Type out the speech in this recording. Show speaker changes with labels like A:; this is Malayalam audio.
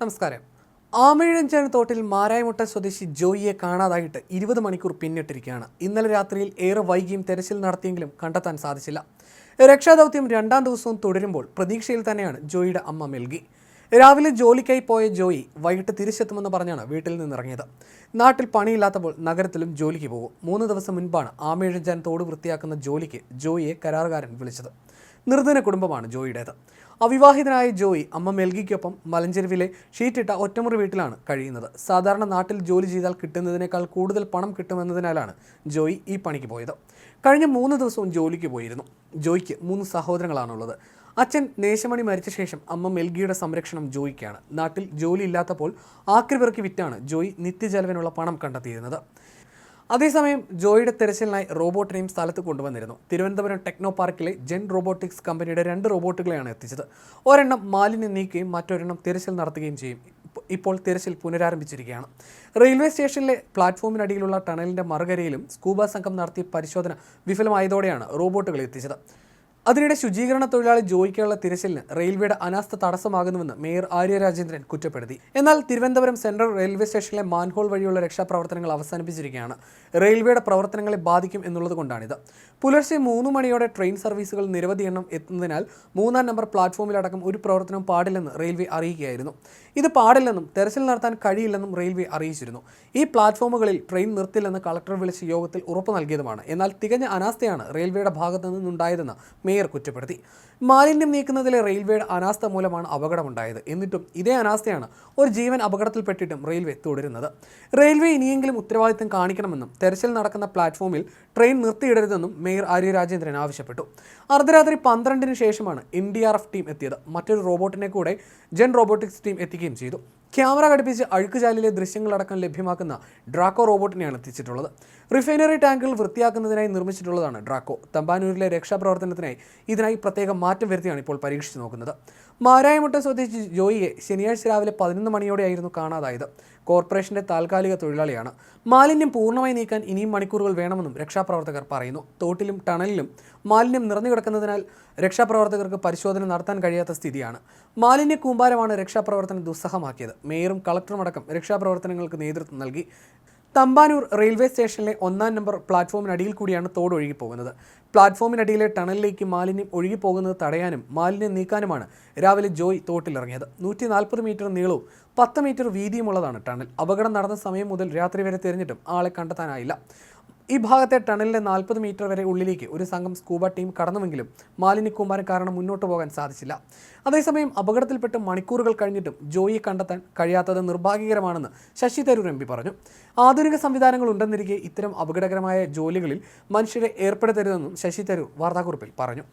A: നമസ്കാരം. ആമയിഴഞ്ചാണ് തോട്ടിൽ മാരായമുട്ട സ്വദേശി ജോയിയെ കാണാതായിട്ട് ഇരുപത് മണിക്കൂർ പിന്നിട്ടിരിക്കുകയാണ്. ഇന്നലെ രാത്രിയിൽ ഏറെ വൈകിയും തെരച്ചിൽ നടത്തിയെങ്കിലും കണ്ടെത്താൻ സാധിച്ചില്ല. രക്ഷാദൗത്യം രണ്ടാം ദിവസവും തുടരുമ്പോൾ പ്രതീക്ഷയിൽ തന്നെയാണ് ജോയിയുടെ അമ്മ മെൽകി. രാവിലെ ജോലിക്കായി പോയ ജോയി വൈകിട്ട് തിരിച്ചെത്തുമെന്ന് പറഞ്ഞാണ് വീട്ടിൽ നിന്നിറങ്ങിയത്. നാട്ടിൽ പണിയില്ലാത്തപ്പോൾ നഗരത്തിലും ജോലിക്ക് പോകും. മൂന്ന് ദിവസം മുൻപാണ് ആമയിഴഞ്ചാൻ തോട് വൃത്തിയാക്കുന്ന ജോലിക്ക് ജോയിയെ കരാറുകാരൻ വിളിച്ചത്. നിർധന കുടുംബമാണ് ജോയിയുടേത്. അവിവാഹിതനായ ജോയി അമ്മ മെൽഗിക്കൊപ്പം മലഞ്ചെരുവിലെ ഷീറ്റിട്ട ഒറ്റമുറി വീട്ടിലാണ് കഴിയുന്നത്. സാധാരണ നാട്ടിൽ ജോലി ചെയ്താൽ കിട്ടുന്നതിനേക്കാൾ കൂടുതൽ പണം കിട്ടുമെന്നതിനാലാണ് ജോയി ഈ പണിക്ക് പോയത്. കഴിഞ്ഞ മൂന്ന് ദിവസവും ജോലിക്ക് പോയിരുന്നു. ജോയിക്ക് മൂന്ന് സഹോദരങ്ങളാണുള്ളത്. അച്ഛൻ നേശമണി മരിച്ച ശേഷം അമ്മ മെൽഗിയുടെ സംരക്ഷണം ജോയിക്കാണ്. നാട്ടിൽ ജോലി ഇല്ലാത്തപ്പോൾ ആക്രിപിറക്കി വിറ്റാണ് ജോയി നിത്യജലവിനുള്ള പണം കണ്ടെത്തിയിരുന്നത്. അതേസമയം ജോയിയുടെ തെരച്ചിലിനായി റോബോട്ടിനെയും സ്ഥലത്ത് കൊണ്ടുവന്നിരുന്നു. തിരുവനന്തപുരം ടെക്നോ പാർക്കിലെ ജെൻ റോബോട്ടിക്സ് കമ്പനിയുടെ രണ്ട് റോബോട്ടുകളെയാണ് എത്തിച്ചത്. ഒരെണ്ണം മാലിന്യം നീക്കുകയും മറ്റൊരെണ്ണം തിരച്ചിൽ നടത്തുകയും ചെയ്യും. ഇപ്പോൾ തിരച്ചിൽ പുനരാരംഭിച്ചിരിക്കുകയാണ്. റെയിൽവേ സ്റ്റേഷനിലെ പ്ലാറ്റ്ഫോമിനടിയിലുള്ള ടണലിന്റെ മറുകരയിലും സ്കൂബ സംഘം നടത്തിയ പരിശോധന വിഫലമായതോടെയാണ് റോബോട്ടുകൾ എത്തിച്ചത്. അതിനിടെ ശുചീകരണ തൊഴിലാളി ജോലിക്കുള്ള തിരച്ചിലിന് റെയിൽവേയുടെ അനാസ്ഥ തടസ്സമാകുന്നുവെന്ന് മേയർ ആര്യ രാജേന്ദ്രൻ കുറ്റപ്പെടുത്തി. എന്നാൽ തിരുവനന്തപുരം സെൻട്രൽ റെയിൽവേ സ്റ്റേഷനിലെ മാൻഹോൾ വഴിയുള്ള രക്ഷാപ്രവർത്തനങ്ങൾ അവസാനിപ്പിച്ചിരിക്കുകയാണ്. റെയിൽവേയുടെ പ്രവർത്തനങ്ങളെ ബാധിക്കും എന്നുള്ളത് കൊണ്ടാണിത്. പുലർച്ചെ മൂന്ന് മണിയോടെ ട്രെയിൻ സർവീസുകൾ നിരവധി എണ്ണം എത്തുന്നതിനാൽ മൂന്നാം നമ്പർ പ്ലാറ്റ്ഫോമിലടക്കം ഒരു പ്രവർത്തനവും പാടില്ലെന്ന് റെയിൽവേ അറിയിക്കുകയായിരുന്നു. ഇത് പാടില്ലെന്നും തെരച്ചിൽ നടത്താൻ കഴിയില്ലെന്നും റെയിൽവേ അറിയിച്ചിരുന്നു. ഈ പ്ലാറ്റ്ഫോമുകളിൽ ട്രെയിൻ നിർത്തില്ലെന്ന് കളക്ടർ വിളിച്ച യോഗത്തിൽ ഉറപ്പു നൽകിയതുമാണ്. എന്നാൽ തികഞ്ഞ അനാസ്ഥയാണ് റെയിൽവേയുടെ ഭാഗത്തു നിന്നുണ്ടായതെന്ന് മേയർ കുറ്റപ്പെടുത്തി. മാലിന്യം നീക്കുന്നതിലെ റെയിൽവേയുടെ അനാസ്ഥ മൂലമാണ് അപകടമുണ്ടായത്. എന്നിട്ടും ഇതേ അനാസ്ഥയാണ് ഒരു ജീവൻ അപകടത്തിൽപ്പെട്ടിട്ടും റെയിൽവേ തുടരുന്നത്. റെയിൽവേ ഇനിയെങ്കിലും ഉത്തരവാദിത്തം കാണിക്കണമെന്നും തെരച്ചിൽ നടക്കുന്ന പ്ലാറ്റ്ഫോമിൽ ട്രെയിൻ നിർത്തിയിടരുതെന്നും മേയർ ആര്യ രാജേന്ദ്രൻ ആവശ്യപ്പെട്ടു. അർദ്ധരാത്രി പന്ത്രണ്ടിന് ശേഷമാണ് N D R F team എത്തിയത്. മറ്റൊരു റോബോട്ടിനെ കൂടെ ജെൻ റോബോട്ടിക്സ് ടീം എത്തിക്കുകയും ചെയ്തു. ക്യാമറ ഘടിപ്പിച്ച് അഴുക്കുചാലിലെ ദൃശ്യങ്ങളടക്കം ലഭ്യമാക്കുന്ന ഡ്രാക്കോ റോബോട്ടിനെയാണ് എത്തിച്ചിട്ടുള്ളത്. റിഫൈനറി ടാങ്കുകൾ വൃത്തിയാക്കുന്നതിനായി നിർമ്മിച്ചിട്ടുള്ളതാണ് ഡ്രാക്കോ. തമ്പാനൂരിലെ രക്ഷാപ്രവർത്തനത്തിനായി ഇതിനായി പ്രത്യേക മാറ്റം വരുത്തിയാണ് ഇപ്പോൾ പരീക്ഷിച്ചു നോക്കുന്നത്. മാരായമുട്ട സ്വദേശി ജോയിയെ ശനിയാഴ്ച രാവിലെ പതിനൊന്ന് മണിയോടെയായിരുന്നു കാണാതായത്. കോർപ്പറേഷന്റെ താൽക്കാലിക തൊഴിലാളിയാണ്. മാലിന്യം പൂർണമായി നീക്കാൻ ഇനിയും മണിക്കൂറുകൾ വേണമെന്നും രക്ഷാപ്രവർത്തകർ പറയുന്നു. തോട്ടിലും ടണലിലും മാലിന്യം നിറഞ്ഞു കിടക്കുന്നതിനാൽ രക്ഷാപ്രവർത്തകർക്ക് പരിശോധന നടത്താൻ കഴിയാത്ത സ്ഥിതിയാണ്. മാലിന്യ കൂമ്പാരമാണ് രക്ഷാപ്രവർത്തനം ദുസ്സഹമാക്കിയത്. മേയറും കളക്ടറും അടക്കം രക്ഷാപ്രവർത്തനങ്ങൾക്ക് നേതൃത്വം നൽകി. തമ്പാനൂർ റെയിൽവേ സ്റ്റേഷനിലെ ഒന്നാം നമ്പർ പ്ലാറ്റ്ഫോമിനടിയിൽ കൂടിയാണ് തോട് ഒഴുകിപ്പോകുന്നത്. പ്ലാറ്റ്ഫോമിനടിയിലെ ടണലിലേക്ക് മാലിന്യം ഒഴുകിപ്പോകുന്നത് തടയാനും മാലിന്യം നീക്കാനുമാണ് രാവിലെ ജോയ് തോട്ടിലിറങ്ങിയത്. നൂറ്റി നാൽപ്പത് മീറ്റർ നീളവും പത്ത് മീറ്റർ വീതിയുമുള്ളതാണ് ടണൽ. അപകടം നടന്ന സമയം മുതൽ രാത്രി വരെ തിരഞ്ഞിട്ടും ആളെ കണ്ടെത്താനായില്ല. ഈ ഭാഗത്തെ ടണലിലെ നാൽപ്പത് മീറ്റർ വരെ ഉള്ളിലേക്ക് ഒരു സംഘം സ്കൂബ ടീം കടന്നുവെങ്കിലും മാലിന്യക്കൂമ്പാരം കാരണം മുന്നോട്ട് പോകാൻ സാധിച്ചില്ല. അതേസമയം അപകടത്തിൽപ്പെട്ട് മണിക്കൂറുകൾ കഴിഞ്ഞിട്ടും ജോയിയെ കണ്ടെത്താൻ കഴിയാത്തത് നിർഭാഗ്യകരമാണെന്ന് ശശി തരൂർ എം പറഞ്ഞു. ആധുനിക സംവിധാനങ്ങൾ ഉണ്ടെന്നിരിക്കെ ഇത്തരം അപകടകരമായ ജോലികളിൽ മനുഷ്യരെ ഏർപ്പെടുത്തരുതെന്നും ശശി തരൂർ വാർത്താക്കുറിപ്പിൽ പറഞ്ഞു.